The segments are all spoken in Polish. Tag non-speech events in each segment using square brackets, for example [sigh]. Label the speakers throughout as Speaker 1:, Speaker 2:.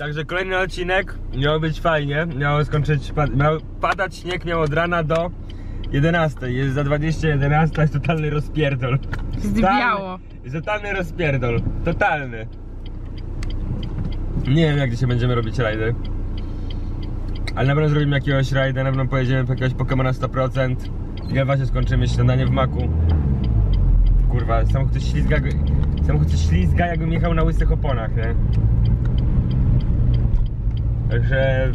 Speaker 1: Także kolejny odcinek miał być fajnie, miało skończyć, miał padać śnieg miał od rana do 11, jest za 20 11, jest totalny rozpierdol. Totalny- Jest totalny rozpierdol, totalny. Nie wiem jak dzisiaj będziemy robić rajdy. Ale na pewno zrobimy jakiegoś rajda, na pewno pojedziemy po jakiegoś Pokemona 100%. Ja właśnie skończymy śniadanie w maku. Kurwa, samochód się ślizga, samochód się ślizga jakbym jechał na łysych oponach, nie? Także...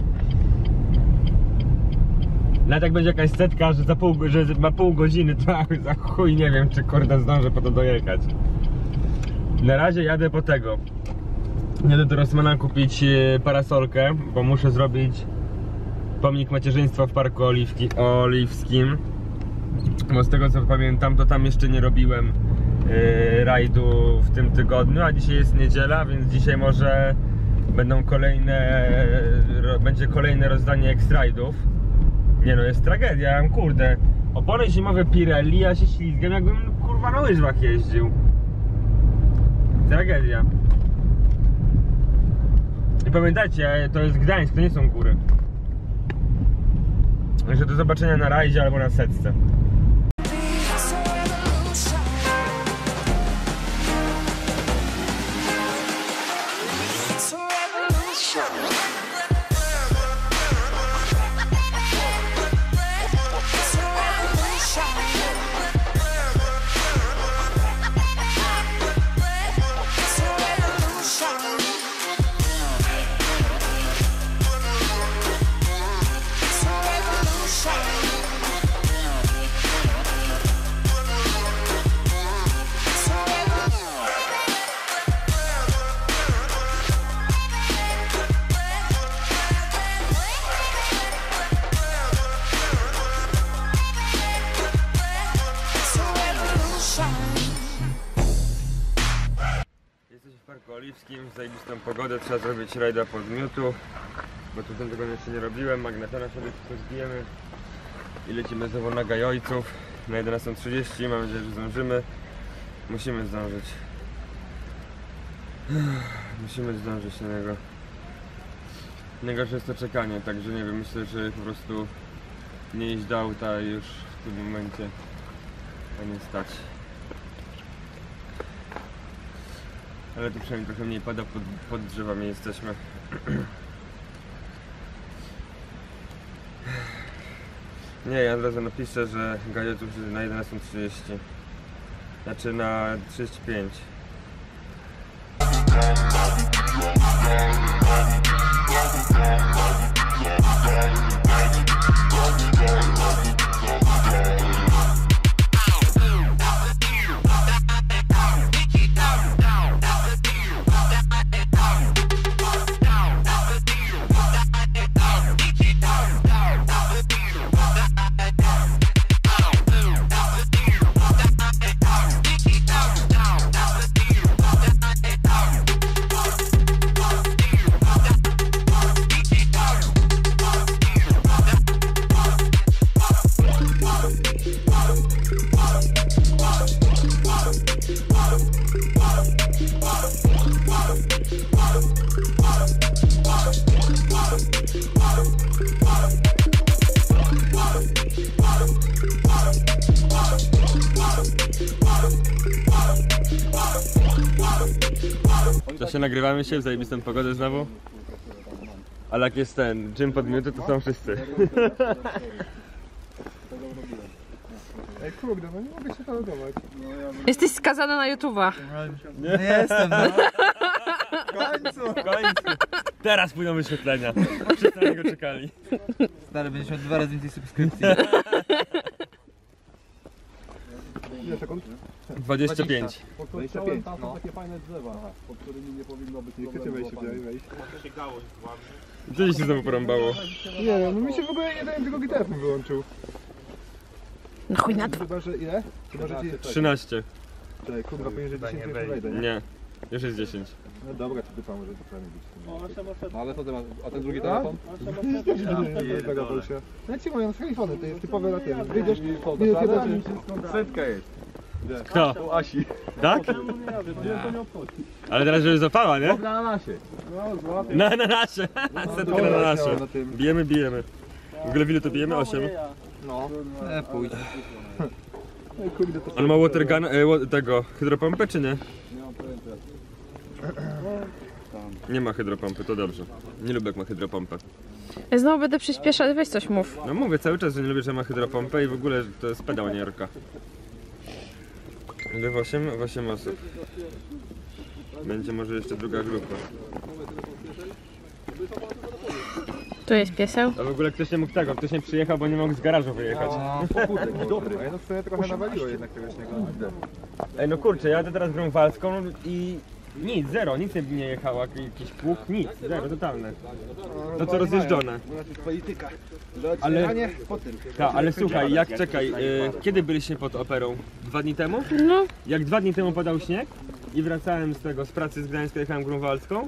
Speaker 1: Nawet jak będzie jakaś setka, że, za pół, że ma pół godziny, to [laughs] za chuj nie wiem, czy kurde zdążę po to dojechać. Na razie jadę po tego. Jadę do Rossmana kupić e, parasolkę, bo muszę zrobić pomnik macierzyństwa w Parku Oliwki, Oliwskim. Bo z tego co pamiętam, to tam jeszcze nie robiłem e, rajdu w tym tygodniu, a dzisiaj jest niedziela, więc dzisiaj może będą kolejne, będzie kolejne rozdanie ekstrajdów. Nie no, jest tragedia, ja mam, kurde. Opony zimowe Pirelli, ja się ślizgam jakbym kurwa na łyżwach jeździł. Tragedia. I pamiętajcie, to jest Gdańsk, to nie są góry. Także do zobaczenia na rajdzie albo na setce. Zajebistą pogodę, trzeba zrobić rajda pod miutu, bo tu ten tego jeszcze nie robiłem, magnetona sobie tylko zbijemy i lecimy znowu na Gajojców na 11.30, mam nadzieję, że zdążymy. Musimy zdążyć. [sighs] Musimy zdążyć na niego. Najgorsze jest to czekanie, także nie wiem, myślę, że po prostu nie iść do auta już w tym momencie, a nie stać. Ale tu przynajmniej trochę mniej pada, pod, pod drzewami jesteśmy. Nie, ja od razu napiszę, że Gajetów na 11.30. Znaczy na 35. To się nagrywamy się w zajebistą pogodę znowu. Ale jak jest ten gym podmioty, to są wszyscy. [laughs]
Speaker 2: Ej kurde, no nie mogę się talogować.
Speaker 3: Jesteś skazany na YouTube'a.
Speaker 2: Nie jestem, no. [laughs] W końcu.
Speaker 1: W końcu. Teraz pójdą wyświetlenia. Wszyscy na niego czekali.
Speaker 2: Stary, będziesz miał dwa razy więcej subskrypcji.
Speaker 4: Ile sekund?
Speaker 1: 25.
Speaker 4: 25,
Speaker 2: no.
Speaker 4: takie fajne drzewa, pod którymi nie powinno być Nie chcecie wejść tutaj, wejść.
Speaker 1: Ci się znowu porąbało?
Speaker 4: Nie wiem, no mi się w ogóle jeden tylko gitarfon wyłączył.
Speaker 3: No chuj na to.
Speaker 4: Chyba, że ile? Chyba, że ci...
Speaker 1: 13.
Speaker 4: Czekaj, kurwa, powinien, że 10 nie wejdę, nie?
Speaker 1: Nie. Już jest 10.
Speaker 4: No dobra, czy typa może to prawie być.
Speaker 5: No ale co ty masz? A ten drugi telefon?
Speaker 4: No ci mówią, z telefony, to jest typowe na tym. Wyjdziesz, minut 15.
Speaker 5: Setka jest.
Speaker 1: Kto?
Speaker 4: U Asi.
Speaker 1: Tak? Ale teraz, żeby złapała, nie?
Speaker 4: Na nasie. No.
Speaker 1: Na, na nasze. [laughs] Setkę na nasze. Bijemy, bijemy. W ogóle w ile to bijemy? 8.
Speaker 4: No.
Speaker 2: E, pójdź. [laughs]
Speaker 4: No
Speaker 1: On ma watergun, e, tego, hydropompę czy nie?
Speaker 4: nie mam pojęcia.
Speaker 1: Nie ma hydropompy, to dobrze. Nie lubię jak ma hydropompę.
Speaker 3: Ja znowu będę przyspieszać, weź coś mów.
Speaker 1: No mówię cały czas, że nie lubię, że ma hydropompę i w ogóle to jest pedał, nie w 8? W 8 osób. Będzie może jeszcze druga grupa.
Speaker 3: Tu jest pieseł.
Speaker 1: A w ogóle ktoś nie mógł tego, ktoś nie przyjechał, bo nie mógł z garażu wyjechać.
Speaker 4: Dobry.
Speaker 2: A ja no w sumie trochę nawaliło jednak tego śniegu.
Speaker 1: Ej no kurczę, jadę teraz grunwaldzką i nic, zero, nic nie, nie jechało, jak- jakiś pług, nic, zero, totalne. To co rozjeżdżone.
Speaker 4: Polityka.
Speaker 1: Ale-
Speaker 4: A nie, po tym.
Speaker 1: Tak, ale słuchaj, jak czekaj, y, kiedy byliśmy pod operą? Dwa dni temu?
Speaker 3: No,
Speaker 1: Jak dwa dni temu padał śnieg i wracałem z tego, z pracy z Gdańska, jechałem grunwaldzką,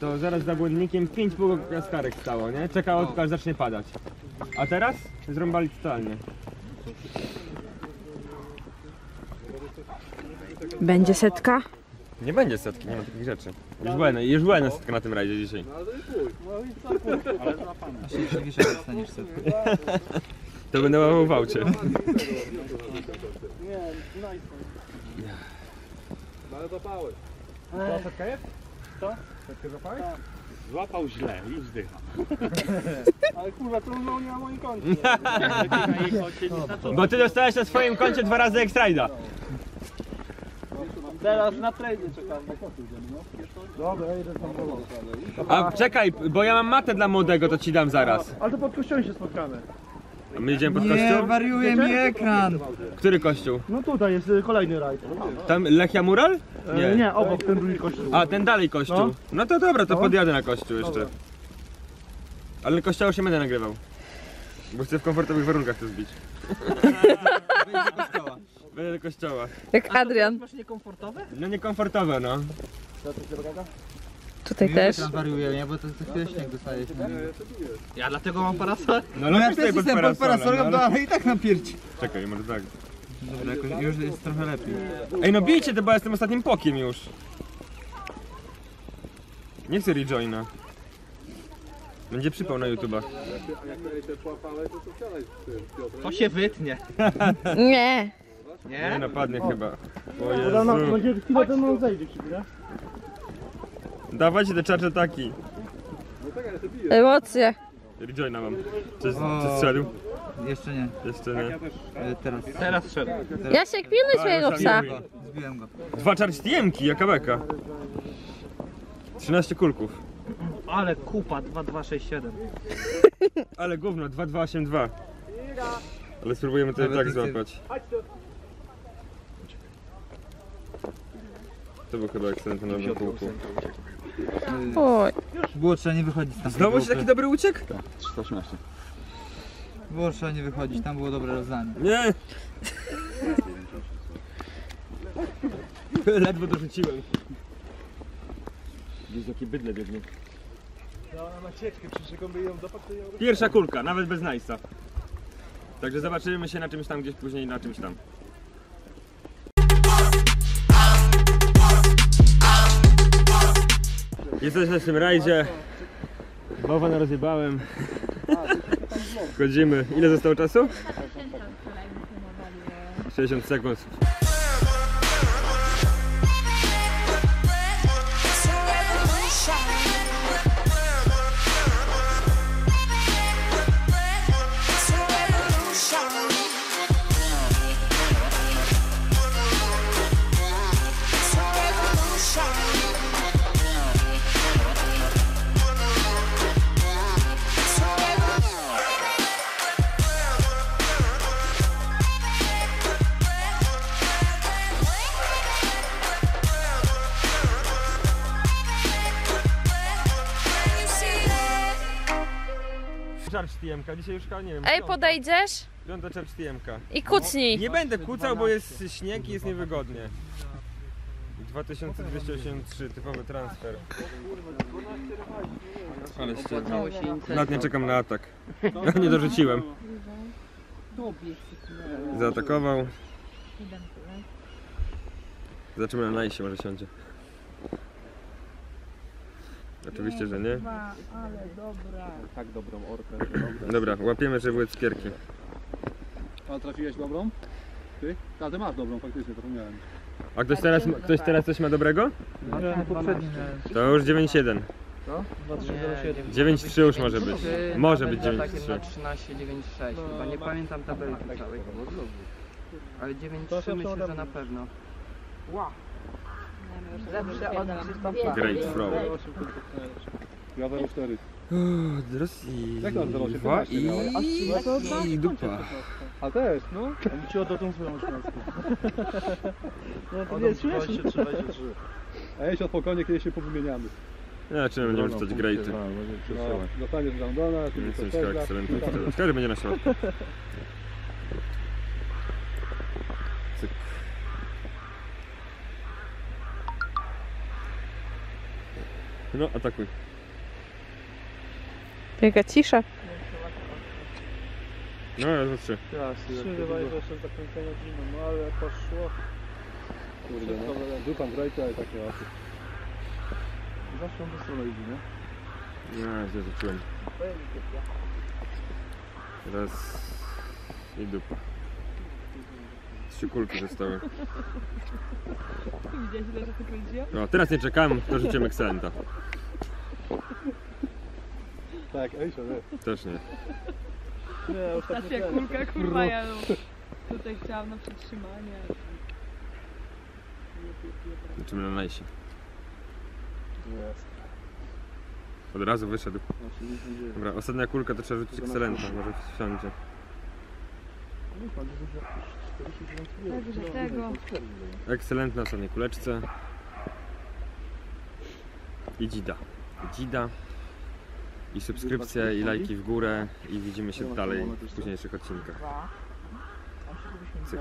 Speaker 1: to zaraz za błędnikiem pięć półgaskarek stało, nie? Czekało tylko aż zacznie padać. A teraz? Zrąbali totalnie.
Speaker 3: będzie setka.
Speaker 1: Nie będzie setki, nie ma takich rzeczy. Już była, już była jedna setka na tym rajdzie dzisiaj. [laughs] To będę łapał w aucie.
Speaker 4: Ale zapałeś.
Speaker 5: Złapał źle i wzdycha. [laughs]
Speaker 4: Ale kurwa, to no [laughs] nie na moim koncie.
Speaker 1: Bo ty dostałeś na swoim koncie dwa razy ekstrajda.
Speaker 4: Teraz na trade czekam. Dobra, idę tam do
Speaker 1: A czekaj, bo ja mam matę dla młodego, to ci dam zaraz.
Speaker 4: Ale to pod kościołem się spotkamy.
Speaker 1: A my idziemy pod kościół?
Speaker 2: wariuje mi ekran.
Speaker 1: Który kościół?
Speaker 4: No tutaj jest y, kolejny rajd.
Speaker 1: Tam Lechia Mural?
Speaker 4: Nie, nie obok ten drugi kościół.
Speaker 1: A, ten dalej kościół.
Speaker 4: No.
Speaker 1: No to dobra, to podjadę na kościół jeszcze. Ale kościoła się będę nagrywał. Bo chcę w komfortowych warunkach to zbić. [laughs] Będę do kościoła.
Speaker 3: Jak Adrian.
Speaker 4: Masz niekomfortowe?
Speaker 1: No niekomfortowe, no.
Speaker 3: Tutaj też.
Speaker 2: wariuje, nie? Bo to co chwilę śnieg dostajesz.
Speaker 4: Ja dlatego mam parasol.
Speaker 1: No, no, ja też jestem pod parasolem, no, ale...
Speaker 2: ale i tak napierci.
Speaker 1: Czekaj, może tak.
Speaker 2: Dobra, jakoś już jest trochę lepiej.
Speaker 1: Ej, no bijcie to, bo ja jestem ostatnim pokiem już. Nie chcę rejoina. Będzie przypał na YouTubach.
Speaker 4: To się wytnie.
Speaker 3: Nie.
Speaker 1: Nie napadnie chyba. O
Speaker 4: No,
Speaker 1: Jezu.
Speaker 4: będzie chwilę ten on zejdzie ci, nie?
Speaker 1: Dawajcie te czarcze taki.
Speaker 3: Emocje.
Speaker 1: Rejoina mam. Czy, czy strzelił?
Speaker 2: Jeszcze nie,
Speaker 1: Jeszcze nie.
Speaker 2: e, teraz.
Speaker 4: Teraz szedł.
Speaker 3: Jasiek, pilnuj swojego psa.
Speaker 2: Zbiłem go.
Speaker 1: Dwa czarciemki, jaka beka. 13 kulków.
Speaker 4: Ale kupa 2267.
Speaker 1: Ale gówno, 2282. Ale spróbujemy to
Speaker 2: Nawet
Speaker 1: tak
Speaker 2: nie chcę-
Speaker 1: złapać. To był chyba ekscelentny na kółku.
Speaker 3: Oj.
Speaker 2: Było trzeba nie wychodzić tam.
Speaker 1: Znowu ci taki dobry uciek?
Speaker 4: 318.
Speaker 2: Było trzeba nie wychodzić, tam było dobre rozdanie.
Speaker 1: Nie! [laughs] Ledwo dorzuciłem. Widzisz jakie bydle biegnie.
Speaker 4: Ja na cieczkę przyszedł, by ją dopadł, to ją...
Speaker 1: Pierwsza kulka, nawet bez najsa. Także zobaczymy się na czymś tam, gdzieś później na czymś tam. Jesteśmy w tym rajdzie. Bałwana rozjebałem. Wchodzimy. Ile zostało czasu? 60 sekund. Charge TMK, dzisiaj już chyba nie wiem.
Speaker 3: Ej,
Speaker 1: piąta.
Speaker 3: podejdziesz
Speaker 1: Piąta charge TMK.
Speaker 3: i kucnij.
Speaker 1: Nie będę kłócał, bo jest śnieg i jest niewygodnie. 2283, typowy transfer. Ale ścierwa. Nawet nie czekam na atak. [laughs] nie dorzuciłem. Zaatakował. Zobaczymy na najsie, może siądzie. Oczywiście, że nie.
Speaker 4: Tak dobrą orkę. że dobre.
Speaker 1: Dobra, łapiemy żywły cukierki.
Speaker 4: A trafiłeś dobrą? Ty? A ty masz dobrą, faktycznie, zapomniałem.
Speaker 1: A ktoś teraz, ktoś teraz coś ma dobrego?
Speaker 2: poprzedni
Speaker 1: To już 9,7.
Speaker 6: 2307.
Speaker 1: 9,3 już może być. Może być
Speaker 6: Takim na
Speaker 1: 9,3.
Speaker 6: 1396. Chyba nie pamiętam tabelki całej. Ale 9,3 myślę, że na pewno. Lepsze od
Speaker 1: Great throw.
Speaker 4: Ja 04.
Speaker 1: Rosji.
Speaker 4: Jak tam 0,17
Speaker 1: i... i dupa.
Speaker 4: A też, no.
Speaker 2: Ci oddał tą swoją osiemnastkę. No to nie?
Speaker 4: 23, 23. Ej, się spokojnie, kiedyś się powymieniamy.
Speaker 1: Ja czy będziemy rzucać greaty.
Speaker 4: No, dostaniesz Brandona, ty coś
Speaker 1: ekscelentny. Każdy będzie na środku. [laughs] Cyk. No, atakuj.
Speaker 3: Jaka cisza.
Speaker 1: No, ja za trzy.
Speaker 2: Przygrywa jeszcze z zakręcenia zimą, no ale poszło.
Speaker 4: Kurde, no. Rzucam grajkę, ale tak nie łatwo.
Speaker 2: Zawsze on do strony idzie, nie?
Speaker 1: No, źle rzuciłem. Raz i dupa. Trzy kulki zostały. [laughs]
Speaker 7: Widziałeś ile to kręciło?
Speaker 1: No, teraz nie czekałem, to rzuciłem Excelenta.
Speaker 4: Tak, ej, się wie.
Speaker 1: Też nie.
Speaker 2: Nie, nie ten.
Speaker 7: kulka, kurwa, ja tutaj chciałam na przetrzymanie.
Speaker 1: Liczymy na najsie.
Speaker 4: Jest.
Speaker 1: Od razu wyszedł.
Speaker 4: Znaczy, nic nie dzieje.
Speaker 1: Dobra, ostatnia kulka to trzeba rzucić Excelenta, może wsiądzie.
Speaker 7: Także tego.
Speaker 1: Excelent na kuleczce. I dzida. Dzida. I subskrypcja, i lajki w górę. I widzimy się dalej w późniejszych odcinkach. Cyk.